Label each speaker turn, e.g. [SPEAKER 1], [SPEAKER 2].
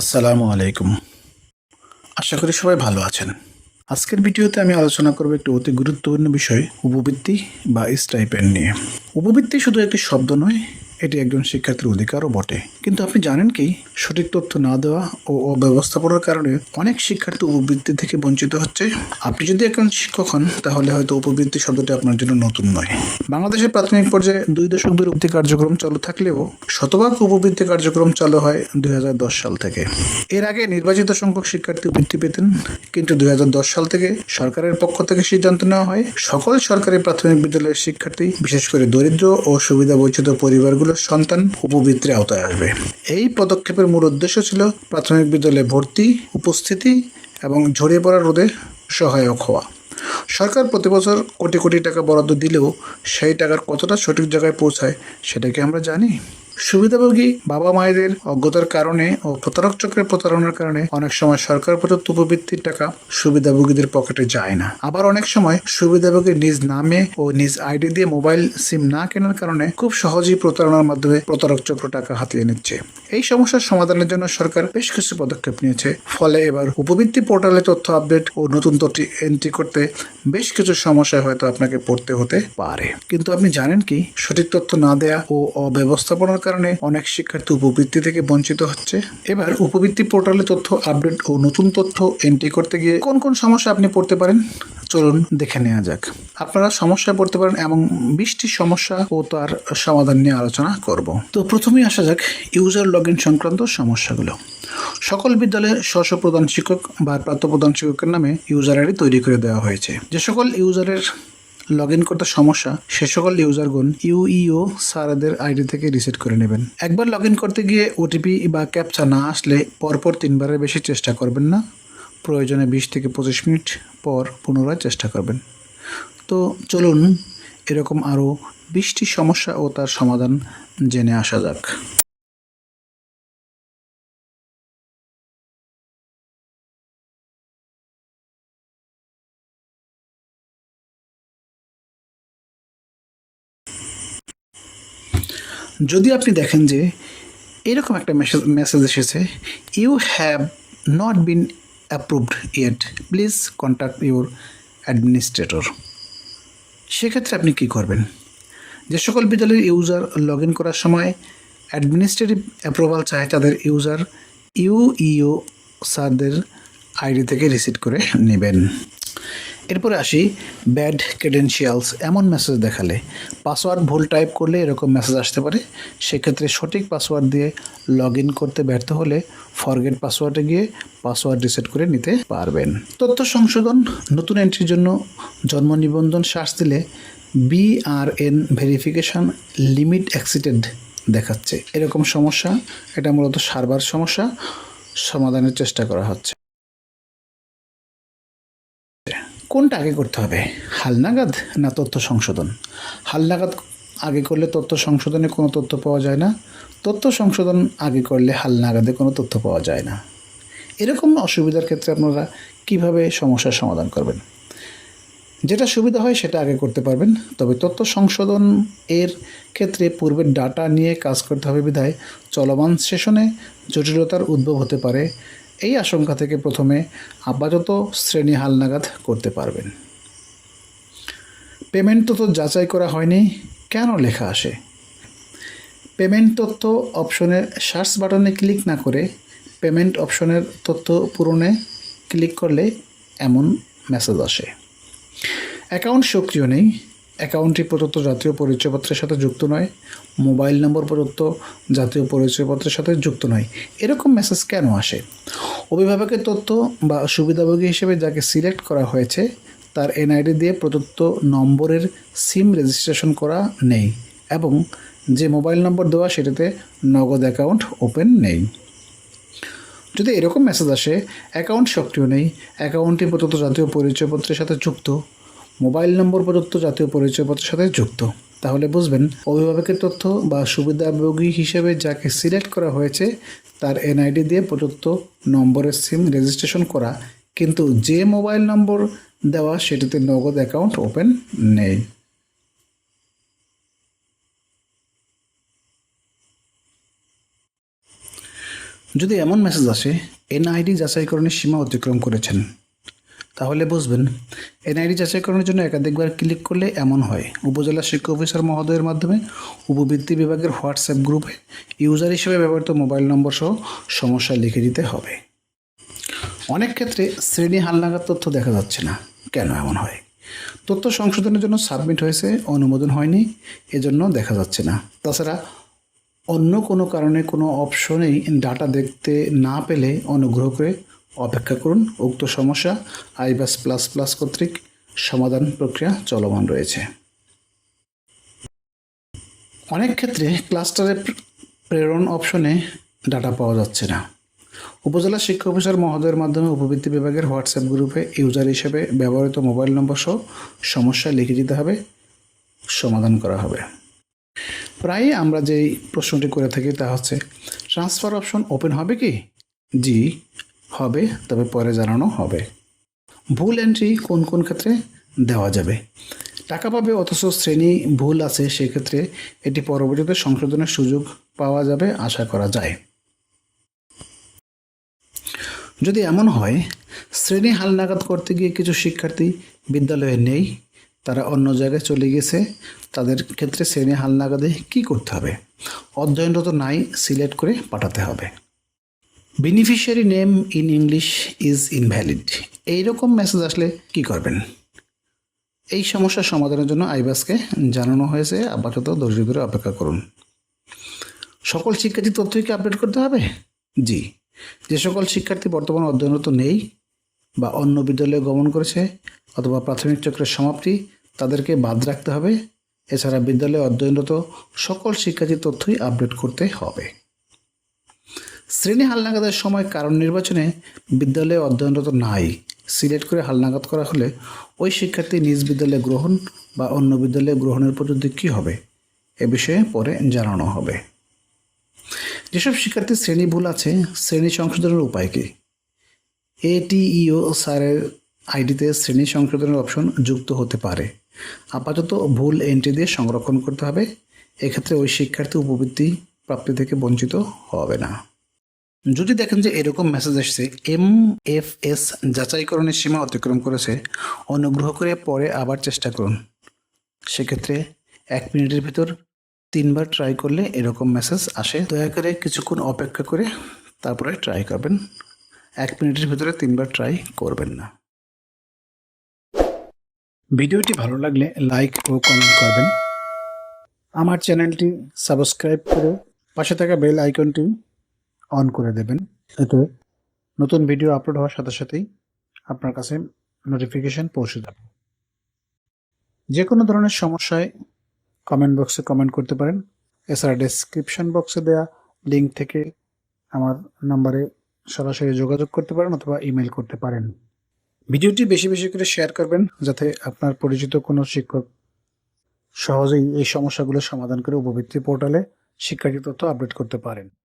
[SPEAKER 1] আসসালামু আলাইকুম। আশা করি সবাই ভালো আছেন। আজকের ভিডিওতে আমি আলোচনা করব একটি অতি গুরুত্বপূর্ণ বিষয়, উপবৃত্তি বা স্টাইপেন্ড নিয়ে। উপবৃত্তি শুধু একটি শব্দ নয় এটি একজন শিক্ষার্থীর অধিকারও বটে। কিন্তু আপনি জানেন কি? সঠিক তথ্য না দেওয়া ও অব্যবস্থাপনার কারণে অনেক শিক্ষার্থী উপবৃত্তি থেকে বঞ্চিত হচ্ছে। আপনি যদি একজন শিক্ষক হন, তাহলে হয়তো উপবৃত্তি শব্দটি আপনার জন্য নতুন নয়। বাংলাদেশের প্রাথমিক পর্যায়ে দুই দশক ধরে কার্যক্রম চালু থাকলেও শতভাগ উপবৃত্তি কার্যক্রম চালু হয় দুই হাজার দশ সাল থেকে। এর আগে নির্বাচিত সংখ্যক শিক্ষার্থী বৃত্তি পেতেন, কিন্তু দুই হাজার দশ সাল থেকে সরকারের পক্ষ থেকে সিদ্ধান্ত নেওয়া হয়, সকল সরকারি প্রাথমিক বিদ্যালয়ের শিক্ষার্থী, বিশেষ করে দরিদ্র ও সুবিধা বঞ্চিত সন্তান উপবৃত্তির আওতায় আসবে। এই পদক্ষেপের মূল উদ্দেশ্য ছিল প্রাথমিক বিদ্যালয়ে ভর্তি, উপস্থিতি এবং ঝরিয়ে পড়া রোধে সহায়ক হওয়া। সরকার প্রতি বছর কোটি কোটি টাকা বরাদ্দ দিলেও সেই টাকার কতটা সঠিক জায়গায় পৌঁছায় সেটা কি আমরা জানি। সুবিধাভোগী বাবা মায়েদের অজ্ঞতার কারণে ও প্রতারক চক্রের প্রতারণার কারণে অনেক সময় সরকার প্রদত্ত উপবৃত্তির টাকা সুবিধাভোগীদের পকেটে যায় না। আবার অনেক সময় সুবিধাভোগী নিজ নামে ও নিজ আইডি দিয়ে মোবাইল সিম না কেনার কারণে খুব সহজেই প্রতারণার মাধ্যমে প্রতারক চক্র টাকা হাতিয়ে নিচ্ছে। এই সমস্যার সমাধানের জন্য সরকার বেশ কিছু পদক্ষেপ নিয়েছে। ফলে এবার উপবৃত্তি পোর্টালে তথ্য আপডেট ও নতুন তথ্য এন্ট্রি করতে বেশ কিছু সমস্যায় হয়তো আপনাকে পড়তে হতে পারে। কিন্তু আপনি জানেন কি? সঠিক তথ্য না দেয়া ও অব্যবস্থাপনার কারণে অনেক শিক্ষার্থী উপবৃত্তি থেকে বঞ্চিত হচ্ছে। এবার উপবৃত্তি পোর্টালে তথ্য আপডেট ও নতুন তথ্য এন্ট্রি করতে গিয়ে কোন কোন সমস্যা আপনি পড়তে পারেন? চলুন দেখে নেওয়া যাক। আপনারা সমস্যায় পড়তে পারেন এবং বিশটি সমস্যা ও তার সমাধান নিয়ে আলোচনা করব। তো প্রথমেই আসা যাক ইউজার লগ সংক্রান্ত সমস্যাগুলো। সকল বিদ্যালয়ে স্ব প্রধান শিক্ষক বা প্রাপ্ত প্রধান শিক্ষকের নামে ইউজার আইডি তৈরি করে দেওয়া হয়েছে। যে সকল ইউজারের লগ ইন করতে সমস্যা, সে সকল ইউজারগণ ইউইও স্যারদের আইডি থেকে রিসেট করে নেবেন। একবার লগ ইন করতে গিয়ে ওটিপি বা ক্যাপচা না আসলে পরপর তিনবারের বেশি চেষ্টা করবেন না। প্রয়োজনে বিশ থেকে পঁচিশ মিনিট পর পুনরায় চেষ্টা করবেন। তো চলুন এরকম আরও বিশটি সমস্যা ও তার সমাধান জেনে আসা যাক। যদি আপনি দেখেন যে এরকম একটা মেসেজ এসেছে you have not been approved yet please contact your administrator সেক্ষেত্রে আপনি কি করবেন? যে সকল বিদ্যালয়ের ইউজার লগ ইন করার সময় অ্যাডমিনিস্ট্রেটিভ অ্যাপ্রুভাল চায় তাদের ইউজার ইউ ইউইও স্যারদের আইডি থেকে রিসিভ করে নেবেন। এরপরে আসি ব্যাড ক্রেডেনশিয়ালস। এমন মেসেজ দেখালে পাসওয়ার্ড ভুল টাইপ করলে এরকম মেসেজ আসতে পারে। সেক্ষেত্রে সঠিক পাসওয়ার্ড দিয়ে লগ ইন করতে ব্যর্থ হলে ফরগেট পাসওয়ার্ডে গিয়ে পাসওয়ার্ড রিসেট করে নিতে পারবেন। তথ্য সংশোধন, নতুন এন্ট্রির জন্য জন্ম নিবন্ধন শ্বাস দিলে বিআরএন ভেরিফিকেশন লিমিট অ্যাক্সিডেড দেখাচ্ছে। এরকম সমস্যা, এটা মূলত সার্ভার সমস্যা, সমাধানের চেষ্টা করা হচ্ছে। কোনটা আগে করতে হবে? হালনাগাদ না তথ্য সংশোধন? হালনাগাদ আগে করলে তথ্য সংশোধনে কোনো তথ্য পাওয়া যায় না। তথ্য সংশোধন আগে করলে হালনাগাদে কোনো তথ্য পাওয়া যায় না। এরকম অসুবিধার ক্ষেত্রে আপনারা কীভাবে সমস্যার সমাধান করবেন? যেটা সুবিধা হয় সেটা আগে করতে পারবেন। তবে তথ্য সংশোধন এর ক্ষেত্রে পূর্বের ডাটা নিয়ে কাজ করতে হবে বিধায় চলমান সেশনে জটিলতার উদ্ভব হতে পারে। এই আশঙ্কা থেকে প্রথমে আপাতত শ্রেণি হালনাগাদ করতে পারবেন। পেমেন্ট তথ্য যাচাই করা হয়নি, কেন লেখা আসে? পেমেন্ট তথ্য অপশনের সার্চ বাটনে ক্লিক না করে পেমেন্ট অপশনের তথ্য পূরণে ক্লিক করলে এমন মেসেজ আসে। অ্যাকাউন্ট সক্রিয় নেই অ্যাকাউন্টটি প্রদত্ত জাতীয় পরিচয়পত্রের সাথে যুক্ত নয়। মোবাইল নম্বর প্রদত্ত জাতীয় পরিচয়পত্রের সাথে যুক্ত নয়। এরকম মেসেজ কেন আসে? অভিভাবকের তথ্য বা সুবিধাভোগী হিসেবে যাকে সিলেক্ট করা হয়েছে, তার এনআইডি দিয়ে প্রদত্ত নম্বরের সিম রেজিস্ট্রেশন করা নেই এবং যে মোবাইল নম্বর দেওয়া, সেটাতে নগদ অ্যাকাউন্ট ওপেন নেই। যদি এরকম মেসেজ আসে, অ্যাকাউন্ট সক্রিয় নেই, অ্যাকাউন্টটি প্রদত্ত জাতীয় পরিচয়পত্রের সাথে যুক্ত মোবাইল নম্বর প্রদত্ত জাতীয় পরিচয়পত্রের সাথে যুক্ত। তাহলে বুঝবেন, অভিভাবকের তথ্য বা সুবিধাভোগী হিসেবে যাকে সিলেক্ট করা হয়েছে, তার এনআইডি দিয়ে প্রদত্ত নম্বরের সিম রেজিস্ট্রেশন করা। কিন্তু যে মোবাইল নম্বর দেওয়া, সেটিতে নগদ অ্যাকাউন্ট ওপেন নেই। যদি এমন মেসেজ আসে, এনআইডি যাচাইকরণের সীমা অতিক্রম করেছেন। তাহলে বুঝবেন, এনআইডি যাচাইকরণের জন্য একাধিকবার ক্লিক করলে এমন হয়। উপজেলা শিক্ষা অফিসার মহোদয়ের মাধ্যমে উপবৃত্তি বিভাগের হোয়াটসঅ্যাপ গ্রুপে ইউজার হিসেবে ব্যবহৃত মোবাইল নম্বর সহ সমস্যা লিখে দিতে হবে। অনেক ক্ষেত্রে শ্রেণি হালনাগাদ তথ্য দেখা যাচ্ছে না। কেন এমন হয়? তথ্য সংশোধনের জন্য সাবমিট হয়েছে, অনুমোদন হয়নি, এজন্য দেখা যাচ্ছে না। তাছাড়া অন্য কোনো কারণে কোনো অপশনেই ডাটা দেখতে না পেলে অনুগ্রহ করে অপেক্ষা করুন। উক্ত সমস্যা আইবাস প্লাস প্লাস কর্তৃক সমাধান প্রক্রিয়া চলমান রয়েছে। অনেক ক্ষেত্রে ক্লাস্টারে প্রেরণ অপশনে ডাটা পাওয়া যাচ্ছে না। উপজেলা শিক্ষা অফিসার মহোদয়ের মাধ্যমে উপবৃত্তি বিভাগের হোয়াটসঅ্যাপ গ্রুপে ইউজার হিসেবে ব্যবহৃত মোবাইল নম্বর সহ সমস্যা লিখে দিতে হবে, সমাধান করা হবে। প্রায়ই আমরা যেই প্রশ্নটি করে থাকি তা হচ্ছে, ট্রান্সফার অপশন ওপেন হবে কি? জি হবে, তবে পরে জানানো হবে। ভুল এন্ট্রি কোন কোন ক্ষেত্রে দেওয়া যাবে? টাকা পাবে অথচ শ্রেণি ভুল আছে, সেক্ষেত্রে এটি পরবর্তীতে সংশোধনের সুযোগ পাওয়া যাবে আশা করা যায়। যদি এমন হয়, শ্রেণি হালনাগাদ করতে গিয়ে কিছু শিক্ষার্থী বিদ্যালয়ে নেই, তারা অন্য জায়গায় চলে গেছে, তাদের ক্ষেত্রে শ্রেণি হালনাগাদে কি করতে হবে? অধ্যয়নরত নাই, সিলেক্ট করে পাঠাতে হবে। Beneficiary name in English is invalid এইরকম মেসেজ আসলে কি করবেন? এই সমস্যার সমাধানের জন্য আইবাসকে জানানো হয়েছে। আপাতত ধৈর্য ধরে অপেক্ষা করুন। সকল শিক্ষার্থী তথ্যই কি আপডেট করতে হবে? জি। যে সকল শিক্ষার্থী বর্তমান অধ্যয়নরত নেই বা অন্য বিদ্যালয়ে গমন করেছে অথবা প্রাথমিক চক্রের সমাপ্তি তাদেরকে বাদ রাখতে হবে। এছাড়া বিদ্যালয়ে অধ্যয়নরত সকল শিক্ষার্থীর তথ্যই আপডেট করতে হবে। শ্রেণি হালনাগাদের সময় কারণ নির্বাচনে বিদ্যালয়ে অধ্যয়নরত নাই। সিলেক্ট করে হালনাগাদ করা হলে ওই শিক্ষার্থী নিজ বিদ্যালয়ে গ্রহণ বা অন্য বিদ্যালয়ে গ্রহণের পদ্ধতি কী হবে? এ বিষয়ে পরে জানানো হবে। যেসব শিক্ষার্থী শ্রেণি ভুল আছে, শ্রেণি সংশোধনের উপায় কী? এটিইও স্যারের আইডিতে শ্রেণি সংশোধনের অপশন যুক্ত হতে পারে। আপাতত ভুল এন্ট্রি দিয়ে সংরক্ষণ করতে হবে। এক্ষেত্রে ওই শিক্ষার্থী উপবৃত্তি প্রাপ্তি থেকে বঞ্চিত হবে না। যদি দেখেন যে এরকম মেসেজ এসছে এম এফ এস যাচাইকরণের সীমা অতিক্রম করেছে, অনুগ্রহ করে পরে আবার চেষ্টা করুন। সেক্ষেত্রে এক মিনিটের ভিতর তিনবার ট্রাই করলে এরকম মেসেজ আসে। দয়া করে কিছুক্ষণ অপেক্ষা করে তারপরে ট্রাই করবেন। এক মিনিটের ভিতরে তিনবার ট্রাই করবেন না। ভিডিওটি ভালো লাগলে লাইক ও কমেন্ট করবেন। আমার চ্যানেলটি সাবস্ক্রাইব করে পাশে থাকা বেল আইকনটি অন করে দেবেন। এতে নতুন ভিডিও আপলোড হওয়ার সাথে সাথেই আপনার কাছে নোটিফিকেশন পৌঁছে যাবে। যে কোনো ধরনের সমস্যায় কমেন্ট বক্সে কমেন্ট করতে পারেন। এছাড়া ডেসক্রিপশন বক্সে দেওয়া লিঙ্ক থেকে আমার নাম্বারে সরাসরি যোগাযোগ করতে পারেন অথবা ইমেল করতে পারেন। ভিডিওটি বেশি বেশি করে শেয়ার করবেন যাতে আপনার পরিচিত কোনো শিক্ষক সহজেই এই সমস্যাগুলো সমাধান করে উপবৃত্তি পোর্টালে শিক্ষার্থী তথ্য আপডেট করতে পারেন।